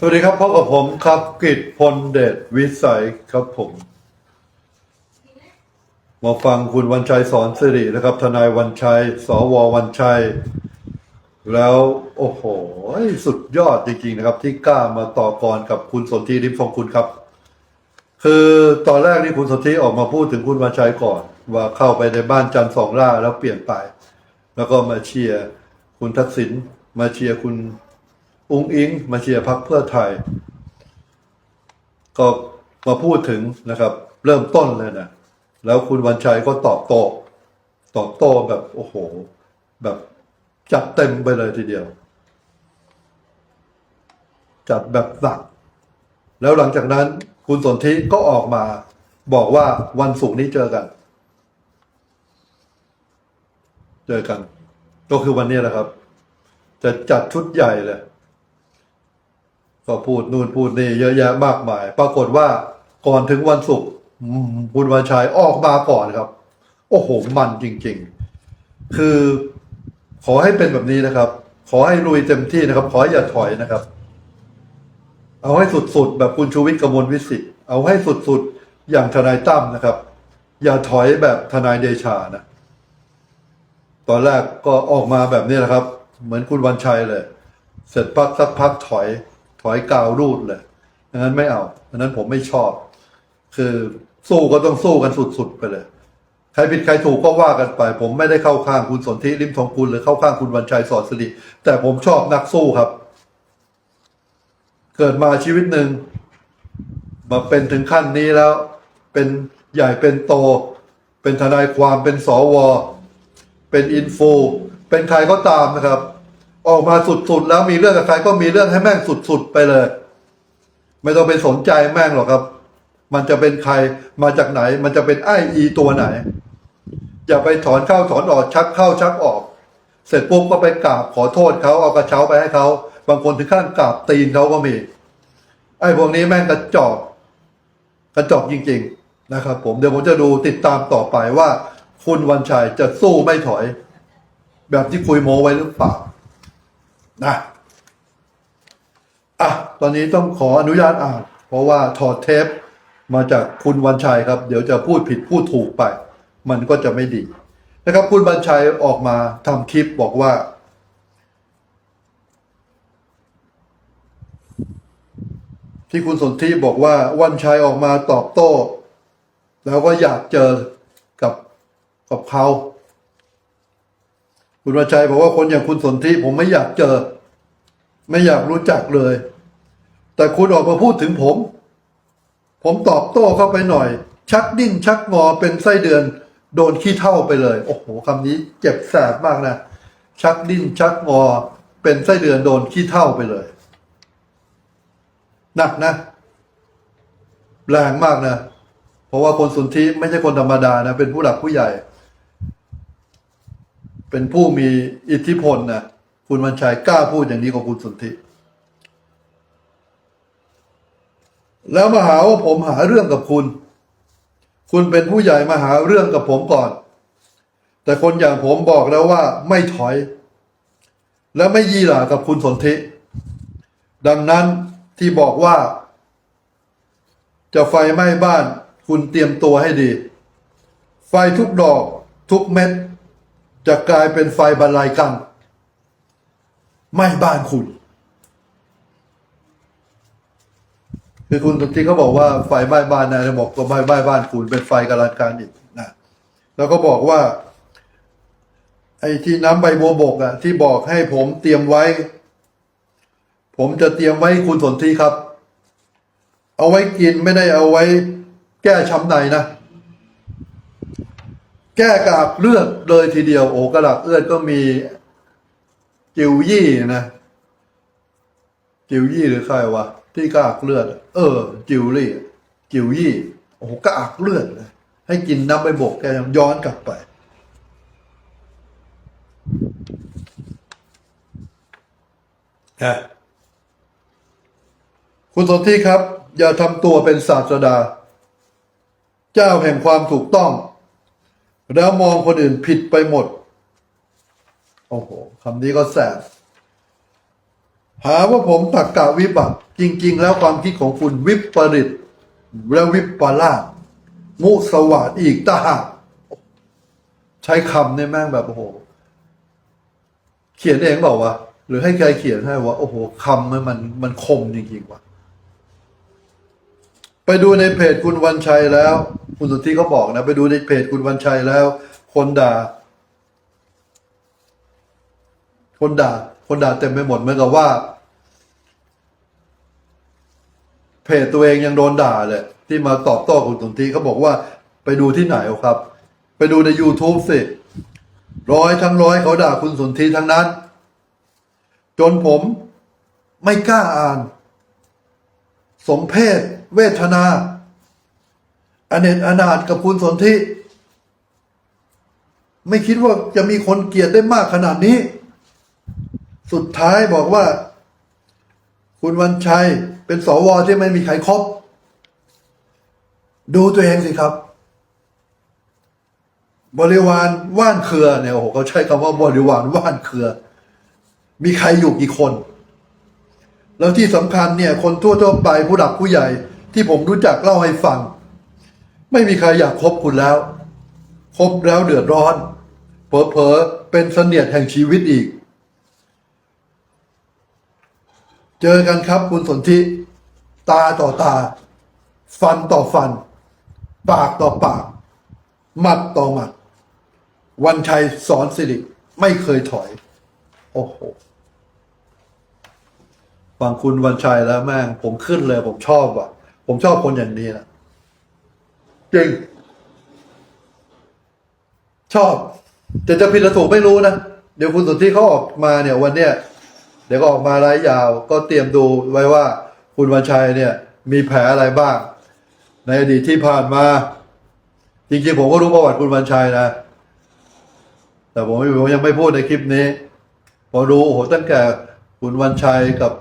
สวัสดีครับพบกับผมครับกิตพลเดชวิสัยครับผม มาฟังคุณวันชัยสอนสิรินะครับ ทนายวันชัย สววันชัย แล้วโอ้โห สุดยอดจริง ๆ นะครับ ที่กล้ามาต่อกรกับคุณสนธิริมทรงคุณครับ คือตอนแรกนี่คุณสนธิออกมาพูดถึงคุณวันชัยก่อน ว่าเข้าไปในบ้านจันทร์สองล่าแล้วเปลี่ยนไป แล้วก็มาเชียร์คุณทักษิณมาเชียร์คุณ อุ้งอิงมาเชียร์พักเพื่อไทย ก็มาพูดถึงนะครับ เริ่มต้นเลยนะ แล้วคุณวันชัยก็ตอบโต้ตอบโต้แบบโอ้โห แบบจัดเต็มไปเลยทีเดียว จัดแบบหนัก แล้วหลังจากนั้นคุณสนธิก็ออกมาบอกว่าวันศุกร์นี้เจอกัน เจอกัน ก็คือวันนี้แหละครับ จะจัดชุดใหญ่เลย ก็พูดนู่นพูดนี่เยอะแยะมากมาย ปรากฏว่าก่อนถึงวันศุกร์อืมคุณวันชัยออกมาก่อนครับ โอ้โหมันจริง ๆ คือขอให้เป็นแบบนี้นะครับ ขอให้ลุยเต็มที่นะครับ ขออย่าถอยนะครับ เอาให้สุดๆ แบบคุณชูวิทย์กมลวิสิทธิ์เอาให้สุดๆ อย่างทนายตั้มนะครับ อย่าถอยแบบทนายเดชานะ ตอนแรกก็ออกมาแบบนี้แหละครับ เหมือนคุณวันชัยเลย เสร็จพักสักพักถอย ถอยกาวรูดเลยดังนั้นไม่เอาดังนั้นผมไม่ชอบ คือสู้ก็ต้องสู้กันสุดๆไปเลย ใครผิดใครถูกก็ว่ากันไป ผมไม่ได้เข้าข้างคุณสนธิริมทองคุณหรือเข้าข้างคุณวันชัยสอนสิริแต่ผมชอบนักสู้ครับ เกิดมาชีวิตหนึ่งมาเป็นถึงขั้นนี้แล้ว เป็นใหญ่เป็นโต เป็นทนายความเป็นสว เป็นอินฟู เป็นใครก็ตามนะครับ ออกมาสุดๆแล้วมีเรื่องกับใครก็มีเรื่องให้แม่งสุดๆไปเลย ไม่ต้องไปสนใจแม่งหรอกครับ มันจะเป็นใครมาจากไหน มันจะเป็นไออีตัวไหน อย่าไปถอนเข้าถอนออกชักเข้าชักออก เสร็จปุ๊บก็ไปกราบขอโทษเขาเอากระเช้าไปให้เขาบางคนถึงขั้นกราบตีนเขาก็มี ไอ้พวกนี้แม่งกระจอกกระจอกจริง ๆ นะครับ ผมเดี๋ยวผมจะดูติดตามต่อไปว่า คุณวันชัยจะสู้ไม่ถอย แบบที่คุยโมไว้หรือเปล่า นะอะตอนนี้ต้องขออนุญาตอ่าน เพราะว่าถอดเทปมาจากคุณวันชัยครับ เดี๋ยวจะพูดผิดพูดถูกไป มันก็จะไม่ดีนะครับ คุณวันชัยออกมาทำคลิปบอกว่า ที่คุณสนธิบอกว่าวันชัยออกมาตอบโต้ แล้วก็อยากเจอกับกับเขา คุณวชัยบอกว่าคนอย่างคุณสนธิผมไม่อยากเจอ ไม่อยากรู้จักเลย แต่คุณออกมาพูดถึงผม ผมตอบโต้เข้าไปหน่อย ชักดิ้นชักงอเป็นไส้เดือน โดนขี้เท่าไปเลย โอ้โหคำนี้เจ็บแสบมากนะ ชักดิ้นชักงอ เป็นไส้เดือนโดนขี้เท่าไปเลยหนักนะ แรงมากนะ เพราะว่าคนสุนทีไม่ใช่คนธรรมดานะ เป็นผู้หลักผู้ใหญ่ เป็นผู้มีอิทธิพลนะคุณวันชัยกล้าพูดอย่างนี้กับคุณสุนทรแล้วมาหาว่าผมหาเรื่องกับคุณ คุณเป็นผู้ใหญ่มาหาเรื่องกับผมก่อน แต่คนอย่างผมบอกแล้วว่าไม่ถอย และไม่ยีหร่ากับคุณสนธิดังนั้นที่บอกว่า จะไฟไหม้บ้าน คุณเตรียมตัวให้ดี ไฟทุกดอกทุกเม็ด จะกลายเป็นไฟบรรลัยกันไหม้บ้านคุณ คือคุณที่เขาบอกว่าไฟไหม้บ้านนายบอกก็ไหม้ไหม้บ้านคุณเป็นไฟกาลันการอีกนะแล้วก็บอกว่า ไอ้ที่น้ำใบบัวบกอะที่บอกให้ผมเตรียมไว้ ผมจะเตรียมไว้คุณสนที่ครับ เอาไว้กินไม่ได้เอาไว้ แก้ช้ำในนะ แก้กากเลือดเลยทีเดียวโอ้กระดักเลือดก็มี จิวยี่นะจิวยี่หรือใครวะที่กากเลือด เออ จิวลี่จิวยี่โอ้โหกากเลือดเลยให้กินน้ำใบบกแกยังย้อนกลับไปนะคุณสนที่ครับ อย่าทำตัวเป็นศาสดา เจ้าแห่งความถูกต้อง แล้วมองคนอื่นผิดไปหมด โอ้โหคำนี้ก็แสบหาว่าผมตักกะวิบัติ จริง ๆ แล้วความคิดของคุณวิปริต และวิปลาสมุสวาดอีกตาหากใช้คำเนี่ยแม่งแบบโอ้โห เขียนเองบอกว่าวะ หรือให้ใครเขียนให้ว่าโอ้โหคำมันมันมันคมจริงๆว่ะ ไปดูในเพจคุณวันชัยแล้ว คุณสุทธิเขาบอกนะ ไปดูในเพจคุณวันชัยแล้ว คนด่า คนด่า คนด่าเต็มไปหมดเหมือนกับว่า เพจตัวเองยังโดนด่าเลยที่มาตอบโต้คุณสุทรีเขาบอกว่า ไปดูที่ไหนครับ ไปดูใน YouTube สิร้อยทั้งร้อยเขาด่าคุณสุนทรีทั้งนั้น จนผมไม่กล้าอ่าน สมเพศ เวทนา อเนจอนาถกับคุณสนธิไม่คิดว่าจะมีคนเกลียดได้มากขนาดนี้ สุดท้ายบอกว่า คุณวันชัยเป็นสวที่ไม่มีใครครบดูตัวเองสิครับ บริวารว่านเครือเนี่ยโอ้โหเขาใช้คำว่าบริวารว่านเครือ มีใครอยู่กี่คน แล้วที่สำคัญเนี่ยคนทั่วๆไปผู้หลักผู้ใหญ่ ที่ผมรู้จักเล่าให้ฟัง ไม่มีใครอยากคบคุณแล้ว คบแล้วเดือดร้อนเผลอๆเป็นเสนียดแห่งชีวิตอีก เจอกันครับคุณสนธิตาต่อตา ฟันต่อฟัน ปากต่อปากหมัดต่อหมัด วันชัยสอนสิริไม่เคยถอย โอ้โห ฟังคุณวันชัยแล้วแม่งผมขึ้นเลยผมชอบว่ะ ผมชอบคนอย่างนี้นะจริง ชอบ แต่จะผิดหรือถูกไม่รู้นะ เดี๋ยวคุณสุทธิเขาออกมาเนี่ย วันเนี้ยเดี๋ยวก็ออกมาไร้ยาว ก็เตรียมดูไว้ว่า คุณวันชัยเนี่ย มีแผลอะไรบ้าง ในอดีตที่ผ่านมา จริงๆ ผมก็รู้ประวัติคุณวันชัยนะ แต่ผมผมยังไม่พูดในคลิปนี้ พอรู้โอ้โหตั้งแต่คุณวันชัยกับ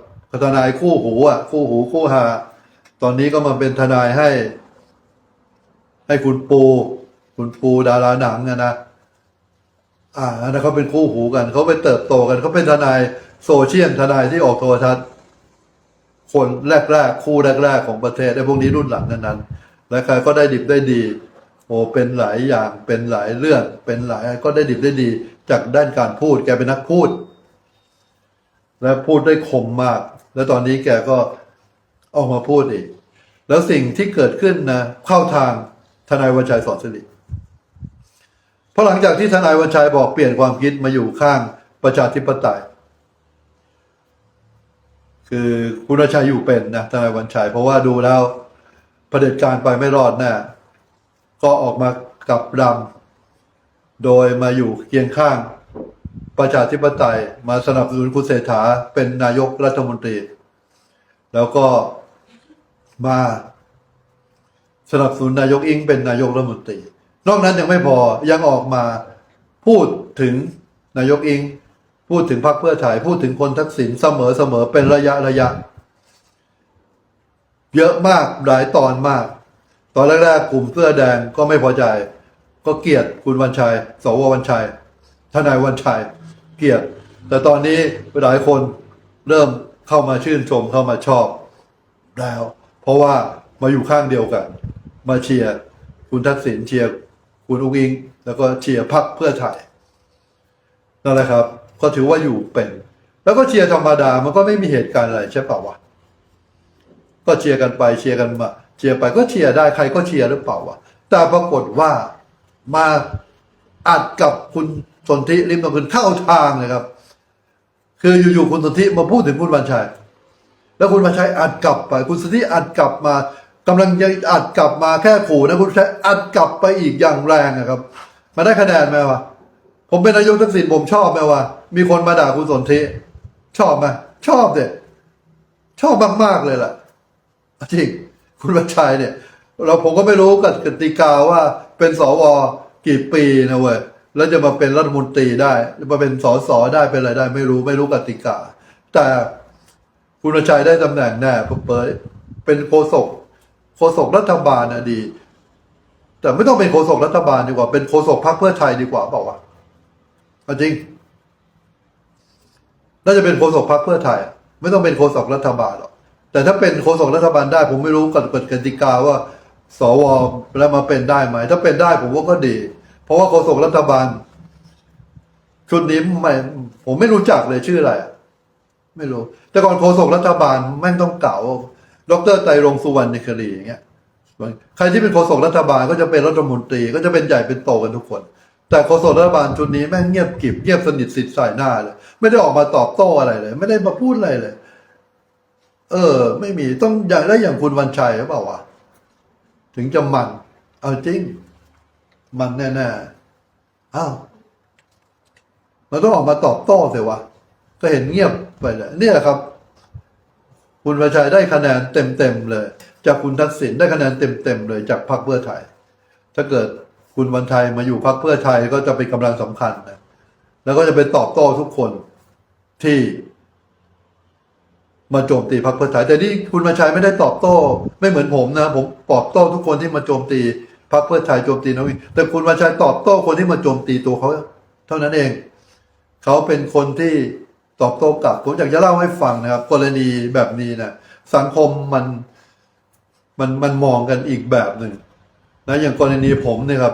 ทนายคู่หูอะ คู่หูคู่หา ตอนนี้ก็มาเป็นทนายให้ ให้คุณปู คุณปูดาราหนังอะนะอ่านนั้นเขาเป็นคู่หูกัน เขาไปเติบโตกัน เขาเป็นทนายโซเชียลทนายที่ออกโทรทัศน์ คนแรกๆ คู่แรกๆ ของประเทศไอ้พวกนี้รุ่นหลังนั้นนั้นๆและใครก็ได้ดิบได้ดี โอ้เป็นหลายอย่างเป็นหลายเรื่อง เป็นหลายก็ได้ดิบได้ดี จากด้านการพูดแกเป็นนักพูด และพูดได้คมมาก แล้วตอนนี้แกก็ออกมาพูดอีก แล้วสิ่งที่เกิดขึ้นนะเข้าทางทนายวันชัยสอนสิริเพราะหลังจากที่ทนายวันชัยบอกเปลี่ยนความคิดมาอยู่ข้างประชาธิปไตย คือคุณชัยอยู่เป็นนะทนายวันชัย เพราะว่าดูแล้วเผด็จการไปไม่รอดแน่ก็ออกมากับดำโดยมาอยู่เคียงข้าง ประชาธิปไตยมาสนับสนุนคุณเศรษฐาเป็นนายกรัฐมนตรี แล้วก็มาสนับสนุนนายกอิงเป็นนายกรัฐมนตรี นอกนั้นยังไม่พอยังออกมาพูดถึงนายกอิง พูดถึงพรรคเพื่อไทยพูดถึงคนทักษิณเสมอเสมอเป็นระยะระยะ เยอะมากหลายตอนมาก ตอนแรกๆกลุ่มเสื้อแดงก็ไม่พอใจ ก็เกลียดคุณวันชัยสววันชัยทนายวันชัย เกลียด แต่ตอนนี้หลายคนเริ่มเข้ามาชื่นชมเข้ามาชอบแล้ว เพราะว่ามาอยู่ข้างเดียวกัน มาเชียร์คุณทักษิณเชียร์คุณอุ้งอิง แล้วก็เชียร์พรรคเพื่อไทยนั่นแหละครับ ก็ถือว่าอยู่เป็น แล้วก็เชียร์ธรรมดามันก็ไม่มีเหตุการณ์อะไรใช่เปล่าวะก็เชียร์กันไปเชียร์กันมา เชียร์ไปก็เชียร์ได้ใครก็เชียร์หรือเปล่าวะแต่ปรากฏว่ามาอัดกับคุณ สนธิริมตะคืนเข้าทางเลยครับ คืออยู่ๆคุณสนธิมาพูดถึงคุณวันชัย แล้วคุณวันชัยอัดกลับไป คุณสนธิอัดกลับมากำลังจะอัดกลับมาแค่ขู่นะคุณวันชัยอัดกลับไปอีกอย่างแรงนะครับมาได้คะแนนไหมวะผมเป็นนายกทักษิณผมชอบไหมวะมีคนมาด่าคุณสนธิชอบไหมชอบเด็ชอบมากๆเลยล่ะจริงคุณวัชชัยเนี่ย เราผมก็ไม่รู้กติกาว่าเป็นสวกี่ปีนะเว้ย แล้วจะมาเป็นรัฐมนตรีได้มาเป็นสสได้เป็นอะไรได้ ไม่รู้ไม่รู้กติกา แต่คุณชัยได้ตำแหน่งแน่เปิดเป็นโฆษกโฆษกรัฐบาลนะดี แต่ไม่ต้องเป็นโฆษกรัฐบาลดีกว่า เป็นโฆษกพรรคเพื่อไทยดีกว่าเปล่าวะเอาจริงน่าจะเป็นโฆษกพรรคเพื่อไทย ไม่ต้องเป็นโฆษกรัฐบาลหรอกแต่ถ้าเป็นโฆษกรัฐบาลได้ ผมไม่รู้กฎกฎกติกาว่า สวแล้วมาเป็นได้ไหม ถ้าเป็นได้ผมว่าก็ดี เพราะว่าโฆษกรัฐบาล ชุดนี้ไม่ผมไม่รู้จักเลยชื่ออะไรไม่รู้ แต่ก่อนโฆษกรัฐบาลแม่งต้องเก่าดรไตรรงสุวรรณคดีอย่างเงี้ยใครที่เป็นโฆษกรัฐบาลก็จะเป็นรัฐมนตรี ก็จะเป็นใหญ่เป็นโตกันทุกคน แต่โฆษกรัฐบาลชุดนี้แม่งเงียบกิบเงียบสนิทสิทธิ์ใส่หน้าเลย ไม่ได้ออกมาตอบโต้อะไรเลย ไม่ได้มาพูดอะไรเลย เออ ไม่มีต้องอย่างได้อย่างคุณวันชัยหรือเปล่าวะถึงจะมัน เอาจริง มันแน่ๆอ้าวมันต้องออกมาตอบโต้สิวะ ก็เห็นเงียบไปเลยเนี่ยครับ คุณวันชัยได้คะแนนเต็มๆเลย จากคุณทักษิณได้คะแนนเต็มๆเลยจากพรรคเพื่อไทย ถ้าเกิดคุณวันชัยมาอยู่พรรคเพื่อไทยก็จะเป็นกำลังสำคัญนะแล้วก็จะไปตอบโต้ทุกคนที่มาโจมตีพรรคเพื่อไทยแต่นี่คุณวันชัยไม่ได้ตอบโต้ ไม่เหมือนผมนะ ผมตอบโต้ทุกคนที่มาโจมตี พรรคเพื่อไทยโจมตีนวิแต่คุณวันชัยตอบโต้คนที่มาโจมตีตัวเขาเท่านั้นเอง เขาเป็นคนที่ตอบโต้กลับ ผมอยากจะเล่าให้ฟังนะครับ กรณีแบบนี้นะสังคมมันมันมันมองกันอีกแบบหนึ่งนะอย่างกรณีผมเนี่ยครับ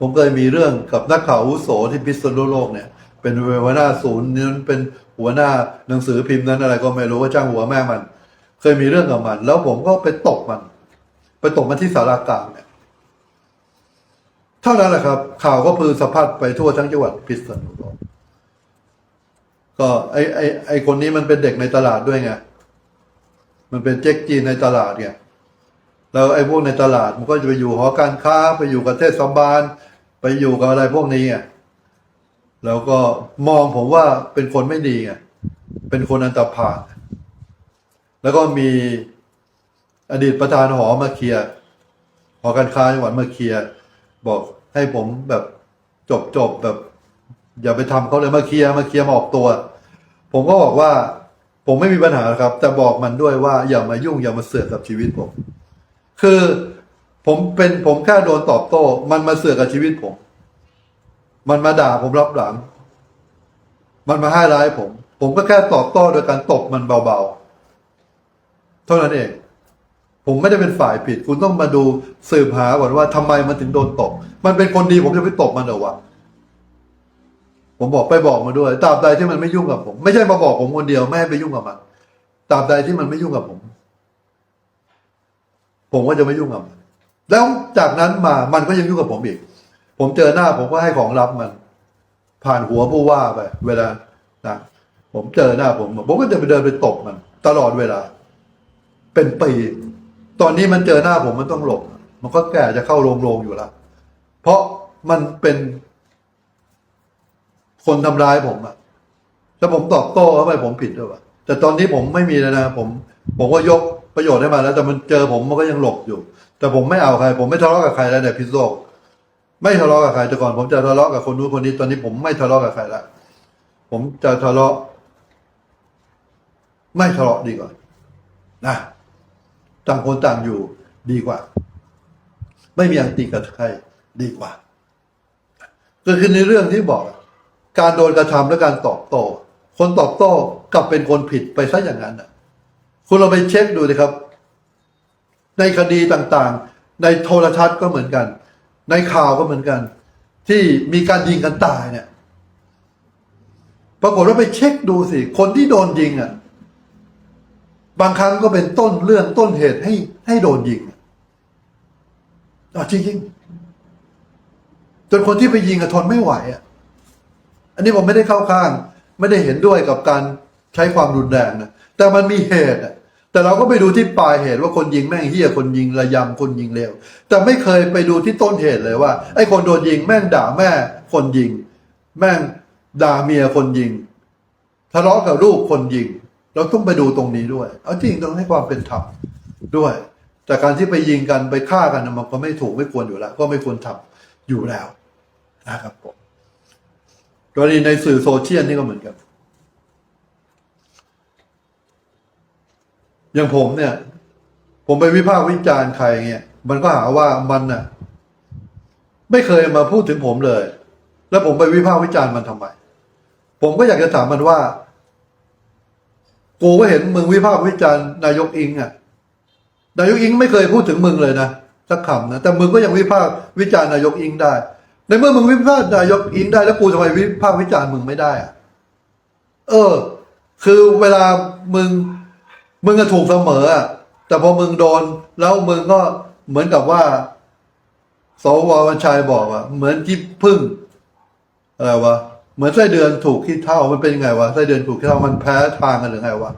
ผมเคยมีเรื่องกับนักข่าวอุโสที่พิษณุโลกเนี่ย เป็นหัวหน้าศูนย์นั้นเป็นหัวหน้าหนังสือพิมพ์นั้นอะไรก็ไม่รู้ว่าจ้างหัวแม่มัน เคยมีเรื่องกับมัน แล้วผมก็ไปตบมัน ไปตบมันที่สารากลางเนี่ย ท่านั้นแหละครับ ข่าวก็พือสะพัดไปทั่วทั้งจังหวัดพิษณุโลกก็ไอไอไอคนนี้มันเป็นเด็กในตลาดด้วยไงมันเป็นเจ๊กจีนในตลาดไงแล้วไอ้พวกในตลาดมันก็จะไปอยู่หอการค้า ไปอยู่กับเทศบาลไปอยู่กับอะไรพวกนี้ไงแล้วก็มองผมว่าเป็นคนไม่ดีไงเป็นคนอันตรพาลแล้วก็มีอดีตประธานหอมาเคลียร์หอการค้าจังหวัดมาเคลียร์บอก ให้ผมแบบจบจบแบบ อย่าไปทำเขาเลยมาเคลียร์มาเคลียร์มาออกตัว ผมก็บอกว่า ผมไม่มีปัญหาครับ แต่บอกมันด้วยว่าอย่ามายุ่งอย่ามาเสือกกับชีวิตผม คือผมเป็นผมแค่โดนตอบโต้ มันมาเสือกกับชีวิตผม มันมาด่าผมรับหลัง มันมาให้ร้ายผม ผมก็แค่ตอบโต้โดยการตบมันเบาๆ เท่านั้นเอง ผมไม่ได้เป็นฝ่ายผิด คุณต้องมาดูสืบหาก่อนว่าทำไมมันถึงโดนตบมันเป็นคนดีผมจะไปตบมันเหรอวะผมบอกไปบอกมาด้วยตราบใดที่มันไม่ยุ่งกับผม ไม่ใช่มาบอกผมคนเดียวไม่ให้ไปยุ่งกับมันตราบใดที่มันไม่ยุ่งกับผม ผมก็จะไม่ยุ่งกับมันแล้วจากนั้นมามันก็ยังยุ่งกับผมอีก ผมเจอหน้าผมก็ให้ของรับมัน ผ่านหัวผู้ว่าไป เวลานะผมเจอหน้าผมผมก็จะไปเดินไปตบมัน ตลอดเวลา เป็นปี ตอนนี้มันเจอหน้าผมมันต้องหลบ มันก็แก่จะเข้าโรงโรงอยู่แล้ว เพราะมันเป็นคนทำร้ายผมอะถ้าผมตอบโต้เขาไปผมผิดด้วยวะแต่ตอนนี้ผมไม่มีแล้วนะผม ผมก็ยกประโยชน์ให้มันแล้ว แต่มันเจอผมมันก็ยังหลบอยู่ แต่ผมไม่เอาใคร ผมไม่ทะเลาะกับใครแล้วในพิษโลกไม่ทะเลาะกับใครแต่ก่อน ผมจะทะเลาะกับคนนู้นคนนี้ ตอนนี้ผมไม่ทะเลาะกับใครละผมจะทะเลาะ ไม่ทะเลาะดีกว่านะ ต่างคนต่างอยู่ดีกว่า ไม่มีอันตีกับใครดีกว่า ก็คือในเรื่องที่บอก การโดนกระทำและการตอบโต้คนตอบโต้กลับเป็นคนผิดไปซะอย่างนั้นน่ะคุณเราไปเช็คดูนะครับ ในคดีต่างๆ ในโทรทัศน์ก็เหมือนกัน ในข่าวก็เหมือนกัน ที่มีการยิงกันตายเนี่ย ปรากฏว่าไปเช็คดูสิ คนที่โดนยิงอะ บางครั้งก็เป็นต้นเรื่องต้นเหตุให้ให้โดนยิงอะจริงๆจนคนที่ไปยิงอะทนไม่ไหวอะ อันนี้ผมไม่ได้เข้าข้าง ไม่ได้เห็นด้วยกับการใช้ความรุนแรงนะแต่มันมีเหตุอะแต่เราก็ไปดูที่ปลายเหตุว่าคนยิงแม่งเฮี้ยคนยิงระยำคนยิงเลวแต่ไม่เคยไปดูที่ต้นเหตุเลยว่าไอ้คนโดนยิงแม่งด่าแม่คนยิง แม่งด่าเมียคนยิงทะเลาะกับลูกคนยิง เราต้องไปดูตรงนี้ด้วย เอาจริงต้องให้ความเป็นธรรมด้วย แต่การที่ไปยิงกันไปฆ่ากันมันก็ไม่ถูกไม่ควรอยู่แล้ว ก็ไม่ควรทำอยู่แล้วนะครับผมกรณีในสื่อโซเชียลนี่ก็เหมือนกัน อย่างผมเนี่ย ผมไปวิพากษ์วิจารณ์ใครเงี้ย มันก็หาว่ามันน่ะ ไม่เคยมาพูดถึงผมเลย แล้วผมไปวิพากษ์วิจารณ์มันทำไม ผมก็อยากจะถามมันว่า กูก็เห็นมึงวิพากษ์วิจารณ์นายกอิงอะนายกอิงไม่เคยพูดถึงมึงเลยนะสักคำนะแต่มึงก็ยังวิพากษ์วิจารณ์นายกอิงได้ ในเมื่อมึงวิพากษ์นายกอิงได้ แล้วกูทำไมวิพากษ์วิจารณ์มึงไม่ได้อะเออ คือเวลามึงมึงก็ถูกเสมอแต่พอมึงโดน แล้วมึงก็เหมือนกับว่าสววันชัยบอกอะเหมือนที่พึ่งอะไรวะ เหมือนไส้เดือนถูกขี้เท่ามันเป็นยังไงวะไส้เดือนถูกขี้เท่ามันแพ้ทางกันหรือไงวะ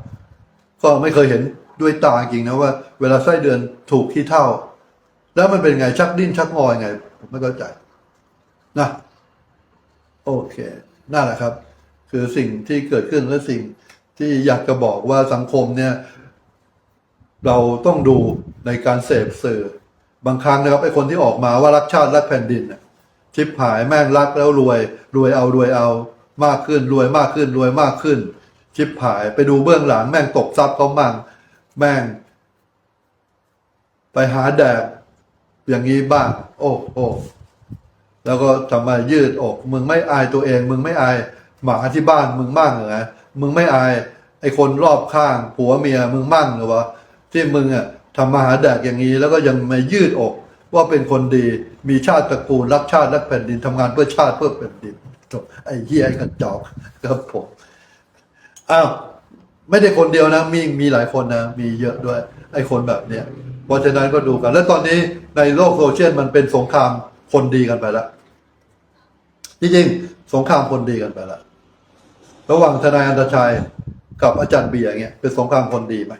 ก็ไม่เคยเห็นด้วยตาจริงนะว่า เวลาไส้เดือนถูกขี้เท่า แล้วมันเป็นไงชักดิ้นชักงอยไง ผมไม่เข้าใจนะโอเคนั่นแหละครับ คือสิ่งที่เกิดขึ้นและสิ่งที่อยากจะบอกว่าสังคมเนี่ย เราต้องดูในการเสพสื่อบางครั้งนะครับไอ้คนที่ออกมาว่ารักชาติรักแผ่นดินน่ะ ชิบหายแม่งรักแล้วรวย รวยเอารวยเอา มากขึ้นรวยมากขึ้นรวยมากขึ้น ชิบหายไปดูเบื้องหลัง แม่งตกทรัพย์เขามั่งแม่ง ไปหาแดกอย่างนี้บ้าง โอ้โอ้แล้วก็ทำไมยืดอก มึงไม่อายตัวเอง มึงไม่อาย หมาที่บ้านมึงมั่งเหรอมึงไม่อายไอคนรอบข้างผัวเมียมึงมั่งเหรอวะที่มึงอะทำมาหาแดกอย่างนี้ แล้วก็ยังมายืดอก ว่าเป็นคนดีมีชาติตระกูลรักชาติรักแผ่นดินทำงานเพื่อชาติเพื่อแผ่นดินจบไอ้เหี้ยไอ้กระจอกครับผมอ้าวไม่ได้คนเดียวนะ มีมีหลายคนนะ มีเยอะด้วย ไอ้คนแบบเนี้ยเพราะฉะนั้นก็ดูกัน แล้วตอนนี้ในโลกโซเชียลมันเป็นสงครามคนดีกันไปแล้วจริงๆสงครามคนดีกันไปแล้วระหว่างทนายอันตชัยกับอาจารย์เบียร์เงี้ยเป็นสงครามคนดีไหม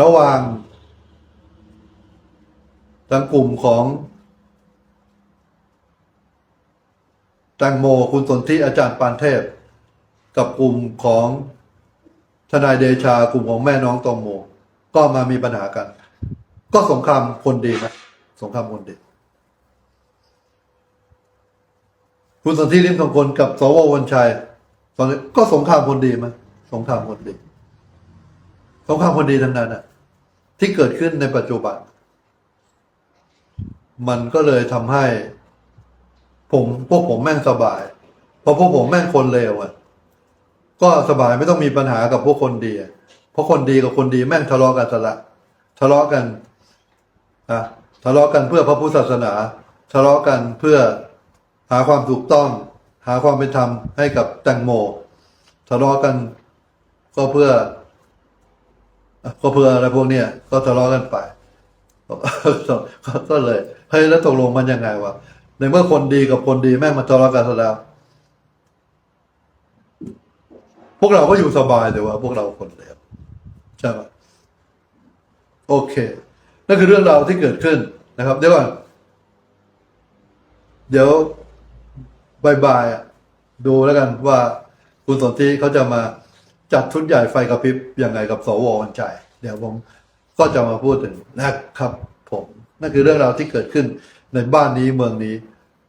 ระหว่าง ทางกลุ่มของแตงโมคุณสนธิอาจารย์ปานเทพ กับกลุ่มของทนายเดชากลุ่มของแม่น้องตองโม ก็มามีปัญหากัน ก็สงครามคนดีไหมสงครามคนดี คุณสนธิริมทองคนกับสววันชัยตอนนี้ก็สงครามคนดีไหมสงครามคนดี สงครามคนดีทั้งนั้นน่ะที่เกิดขึ้นในปัจจุบัน มันก็เลยทำให้ ผมพวกผมแม่งสบายเพราะพวกผมแม่งคนเลวอะ ก็สบายไม่ต้องมีปัญหากับพวกคนดีเพราะคนดีกับคนดีแม่งทะเลาะกันสละทะเลาะกันอะทะเลาะกันเพื่อพระพุทธศาสนา ทะเลาะกันเพื่อหาความถูกต้อง หาความเป็นธรรมให้กับแตงโม ทะเลาะกันก็เพื่อ ก็เพื่ออะไรพวกเนี้ยก็ทะเลาะกันไป ก็เลย เฮ้ยแล้วตกลงมันยังไงวะในเมื่อคนดีกับคนดีแม่งมาทะเลาะกันซะแล้ว พวกเราก็อยู่สบายแต่ว่า พวกเราคนเลวใช่ไหมโอเคนั่นคือเรื่องราวที่เกิดขึ้นนะครับ เดี๋ยวก่อนเดี๋ยวบายบายดูแล้วกันว่าคุณสนธิเขาจะมาจัดชุดใหญ่ไฟกระพริบยังไงกับสววันใจ เดี๋ยวผมก็จะมาพูดถึงนะครับ นั่นคือเรื่องราวที่เกิดขึ้นในบ้านนี้เมืองนี้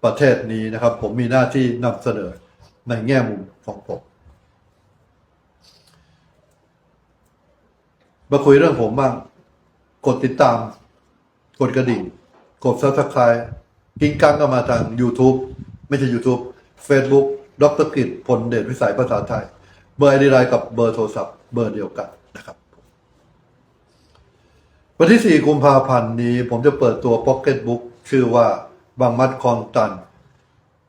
ประเทศนี้นะครับ ผมมีหน้าที่นำเสนอในแง่มุมของผม มาคุยเรื่องผมบ้าง กดติดตาม กดกระดิ่ง กด subscribe กิ้งกังก็มาทาง YouTube ไม่ใช่ YouTube Facebook ดรกิจพลเดชวิสัยภาษาไทย เบอร์ไอดีไลน์กับเบอร์โทรศัพท์เบอร์เดียวกัน วันที่ 4 กุมภาพันธ์นี้ ผมจะเปิดตัว Pocket Book ชื่อว่าบางมัดคลองตัน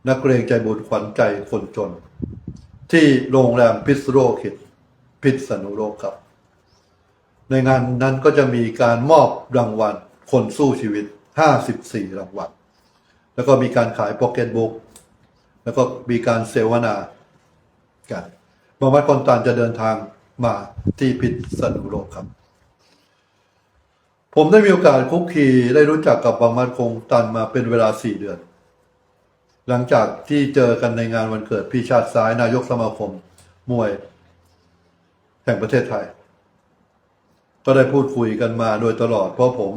นักเรงใจบุญขวัญใจคนจน ที่โรงแรมพิษณุโลกพิษณุโลกครับ ในงานนั้นก็จะมีการมอบรางวัลคนสู้ชีวิต 54 รางวัล แล้วก็มีการขายพ็อกเก็ตบุ๊กแล้วก็มีการเสวนากันบางวัดคอนตานจะเดินทางมาที่พิษณุโลกครับ ผมได้มีโอกาสคุกคีได้รู้จักกับบางมัดคงตันมาเป็นเวลา4เดือน หลังจากที่เจอกันในงานวันเกิดพี่ชาติซ้ายนายกสมาคม มวย แห่งประเทศไทย ก็ได้พูดคุยกันมาโดยตลอด เพราะผม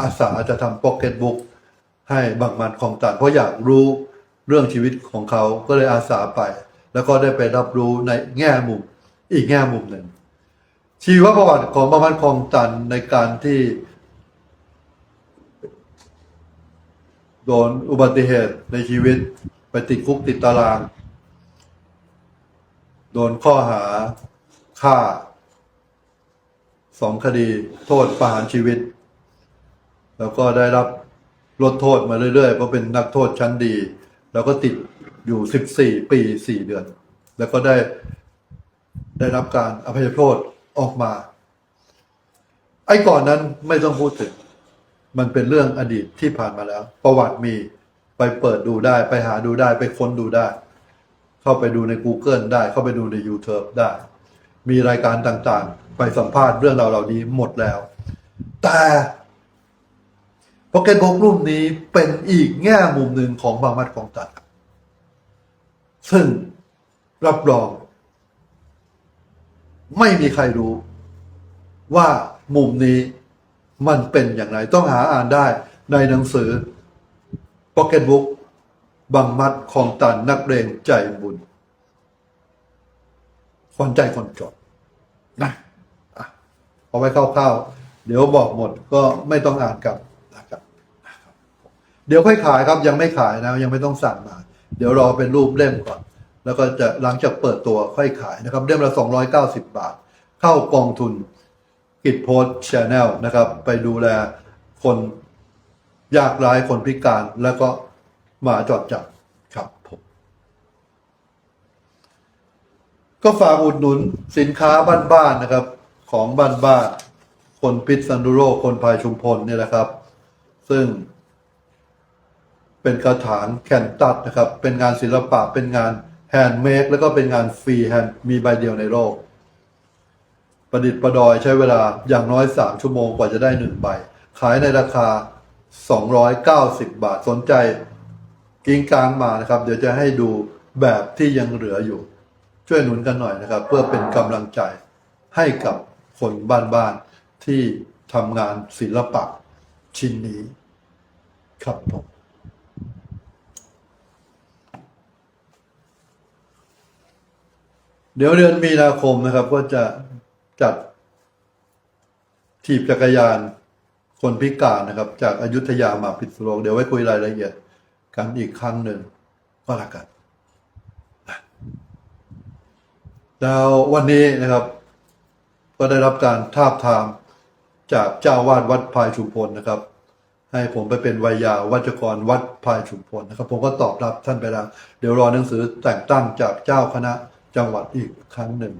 อาสาจะทำพ็อกเก็ตบุ๊กให้บางมันของตัน เพราะอยากรู้เรื่องชีวิตของเขาก็เลยอาสาไป แล้วก็ได้ไปรับรู้ในแง่มุม อีกแง่มุมหนึ่งชีวประวัติของบางมันของตันในการที่ โดนอุบัติเหตุในชีวิต ไปติดคุกติดตาราง โดนข้อหาฆ่าสองคดีโทษประหารชีวิต แล้วก็ได้รับลดโทษมาเรื่อยๆ เพราะเป็นนักโทษชั้นดี แล้วก็ติดอยู่14ปี4เดือน แล้วก็ได้ได้รับการอภัยโทษออกมา ไอ้ก่อนนั้นไม่ต้องพูดถึง มันเป็นเรื่องอดีตที่ผ่านมาแล้ว ประวัติมีไปเปิดดูได้ไปหาดูได้ไปค้นดูได้ เข้าไปดูใน Google ได้ เข้าไปดูใน YouTube ได้ มีรายการต่างๆ ไปสัมภาษณ์เรื่องราวเหล่านี้หมดแล้ว แต่พ็อกเก็ตบุ๊กรุ่นนี้เป็นอีกแง่มุมหนึ่งของบางมัดของตัดครับซึ่งรับรอง ไม่มีใครรู้ว่ามุมนี้ มันเป็นอย่างไรต้องหาอ่านได้ในหนังสือ Pocket Book บังมัดของตันนักเรงใจบุญคนใจคนจดนะอะเอาไว้คร่าวๆเดี๋ยวบอกหมดก็ไม่ต้องอ่านกันนะครับนะครับ เดี๋ยวค่อยขายครับยังไม่ขายนะ ยังไม่ต้องสั่งมา เดี๋ยวรอเป็นรูปเล่มก่อน แล้วก็จะหลังจากเปิดตัวค่อยขายนะครับ เล่มละ290บาท เข้ากองทุน กิจโพสชแนลนะครับ ไปดูแลคนยากไร้คนพิการแล้วก็หมาจอดจับครับผมก็ฝากอุดหนุนสินค้าบ้านๆนะครับ ของบ้านๆคนพิษซันดูโรคนพายชุมพลเนี่ยแหละครับ ซึ่ง เป็นกระถางแคนตัดนะครับ เป็นงานศิลปะเป็นงานแฮนด์เมดแล้วก็เป็นงานฟรีแฮนด์มีใบเดียวในโลก ประดิษฐ์ประดอยใช้เวลาอย่างน้อย 3 ชั่วโมงกว่าจะได้ 1 ใบ ขายในราคา 290 บาทสนใจกิ้งกลางมานะครับ เดี๋ยวจะให้ดูแบบที่ยังเหลืออยู่ ช่วยหนุนกันหน่อยนะครับ เพื่อเป็นกำลังใจให้กับคนบ้านๆที่ทำงานศิลปะชิ้นนี้ ครับผมเดี๋ยวเดือนมีนาคมนะครับก็จะ จัดถีบจักรยานคนพิการนะครับ จากอายุทยามาพิษณุโลกเดี๋ยวไว้คุยรายละเอียดกันอีกครั้งหนึ่งก็แล้วกันแล้ววันนี้นะครับ ก็ได้รับการทาบทามจากเจ้าวาดวัดพายชุมพลนะครับ ให้ผมไปเป็นวัยยาวัจกรวัดพายชุมพลนะครับ ผมก็ตอบรับท่านไปแล้ว เดี๋ยวรอหนังสือแต่งตั้งจากเจ้าคณะจังหวัดอีกครั้งหนึ่ง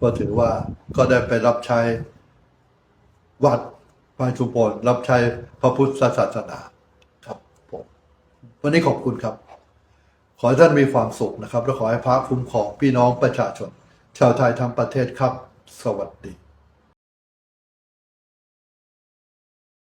ก็ถือว่าก็ได้ไปรับใช้วัดพายชุมพลรับใช้พระพุทธศาสนาครับผมวันนี้ขอบคุณครับ ขอให้ท่านมีความสุขนะครับ และขอให้พระคุ้มครองพี่น้องประชาชน ชาวไทยทั้งประเทศครับ สวัสดี